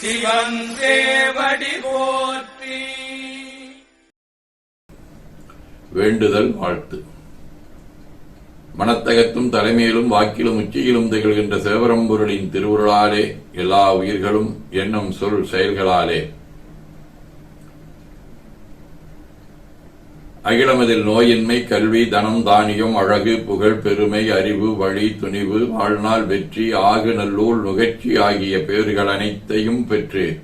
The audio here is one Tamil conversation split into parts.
சிவன் போற்றி. வேண்டுதல் வாழ்த்து. மனத்தகத்தும் தலைமையிலும் வாக்கிலும் உச்சியிலும் திகழ்கின்ற சிவபரம்பொருளின் திருவுருளாலே எல்லா உயிர்களும் எண்ணம் சொல் செயல்களாலே அகிலமதில் நோயின்மை கல்வி தனம் தானியம் அழகு புகழ் பெருமை அறிவு வழி துணிவு வாழ்நாள் வெற்றி ஆகு நல்லூர் நுகர்ச்சி ஆகிய பேறுகள் அனைத்தையும் பெற்று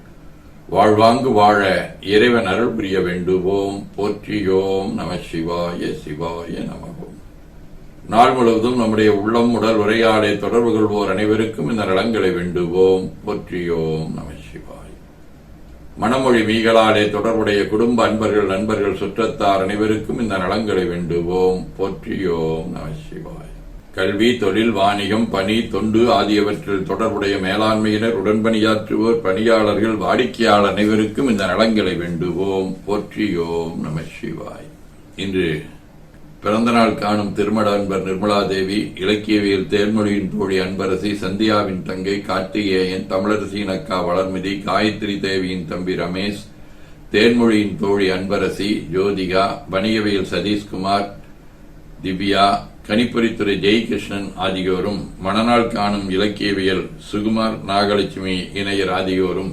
வாழ்வாங்கு வாழ இறைவன் அருள் புரிய வேண்டுவோம். போற்றியோம் நம சிவாய சிவாய நமகோம் நாள் முழுவதும் நம்முடைய உள்ளம் உடல் உரையாடை தொடர்பு கொள்வோர் அனைவருக்கும் இந்த நலங்களை வேண்டுவோம். போற்றியோம் நம சிவாய. மணமொழி மீகளாலே தொடர்புடைய குடும்ப அன்பர்கள் நண்பர்கள் சுற்றத்தார் அனைவருக்கும் இந்த நலங்களை வேண்டுவோம். போற்றியோம் நம சிவாய். கல்வி தொழில் வாணிகம் பணி தொண்டு ஆகியவற்றில் தொடர்புடைய மேலாண்மையினர் உடன்பணியாற்றுவோர் பணியாளர்கள் வாடிக்கையாளர் அனைவருக்கும் இந்த நலங்களை வேண்டுவோம். போற்றியோம் நம சிவாய். இன்று பிறந்தநாள் காணும் திருமண அன்பர் நிர்மலா தேவி இலக்கியவியல் தேர்மொழியின் தோழி அன்பரசி சந்தியாவின் தங்கை கார்த்திகேயன் தமிழரசியின் அக்கா வளர்மதி காயத்ரி தேவியின் தம்பி ரமேஷ் தேன்மொழியின் தோழி அன்பரசி ஜோதிகா வணிகவியல் சதீஷ்குமார் திவ்யா கணிப்பொறித்துறை ஜெயகிருஷ்ணன் ஆகியோரும் மணநாள் காணும் இலக்கியவியல் சுகுமார் நாகலட்சுமி இணையர் ஆகியோரும்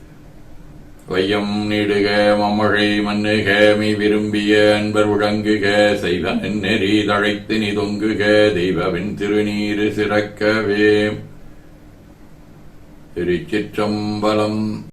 வையம் நீடுக மமழை மன்னுக மீ விரும்பிய அன்பர் உழங்குக செய்த நெறி தழைத்து நீ தொங்குக தெய்வவின் திருநீரு சிறக்கவே. திருச்சிற்றம்பலம்